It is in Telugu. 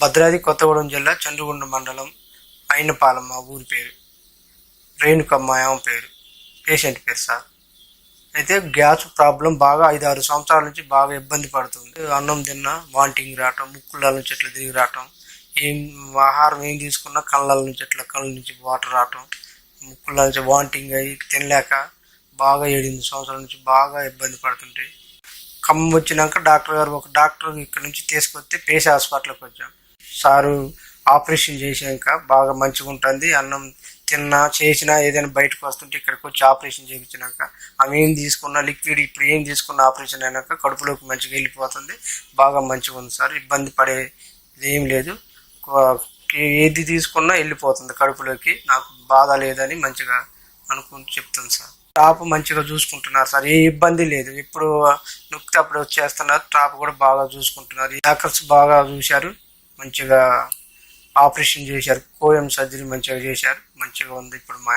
భద్రాద్రి కొత్తగూడెం జిల్లా చంద్రగుండ మండలం అయినపాలెం మా ఊరి పేరు. రేణుకమ్మ ఆమె పేరు. పేషెంట్ పేరు సార్. అయితే గ్యాస్ ప్రాబ్లం బాగా ఐదు ఆరు సంవత్సరాల నుంచి బాగా ఇబ్బంది పడుతుంది. అన్నం తిన్నా వాంటింగ్ రావటం ముక్కుల నుంచి ఇట్లా తిరిగి రావటం ఏం ఆహారం ఏం తీసుకున్నా కళ్ళ నుంచి ఇట్లా కళ్ళ నుంచి వాటర్ రావటం ముక్కుల నుంచి వాంటింగ్ అయ్యి తినలేక బాగా ఏడెనిమిది సంవత్సరాల నుంచి బాగా ఇబ్బంది పడుతుంటే ఖమ్మం వచ్చినాక డాక్టర్ గారు ఒక డాక్టర్ ఇక్కడ నుంచి తీసుకొస్తే పేష హాస్పిటల్కి వచ్చాం. సారు ఆపరేషన్ చేసాక బాగా మంచిగా ఉంటుంది. అన్నం తిన్నా చేసినా ఏదైనా బయటకు వస్తుంటే ఇక్కడికి వచ్చి ఆపరేషన్ చేయించినాక ఆమె ఏం తీసుకున్నా లిక్విడ్ ఇప్పుడు ఏం తీసుకున్న ఆపరేషన్ అయినాక కడుపులోకి మంచిగా వెళ్ళిపోతుంది. బాగా మంచిగా ఉంది సార్. ఇబ్బంది పడే ఏం లేదు. ఏది తీసుకున్నా వెళ్ళిపోతుంది కడుపులోకి. నాకు బాధ లేదని మంచిగా అనుకుని చెప్తాను సార్. టాప్ మంచిగా చూసుకుంటున్నారు సార్. ఏ ఇబ్బంది లేదు. ఇప్పుడు నొక్కితే అప్పుడు వచ్చేస్తున్నారు. టాప్ కూడా బాగా చూసుకుంటున్నారు. డాక్టర్స్ బాగా చూశారు. మంచిగా ఆపరేషన్ చేశారు. కోయం సర్జరీ మంచిగా చేశారు. మంచిగా ఉంది ఇప్పుడు మా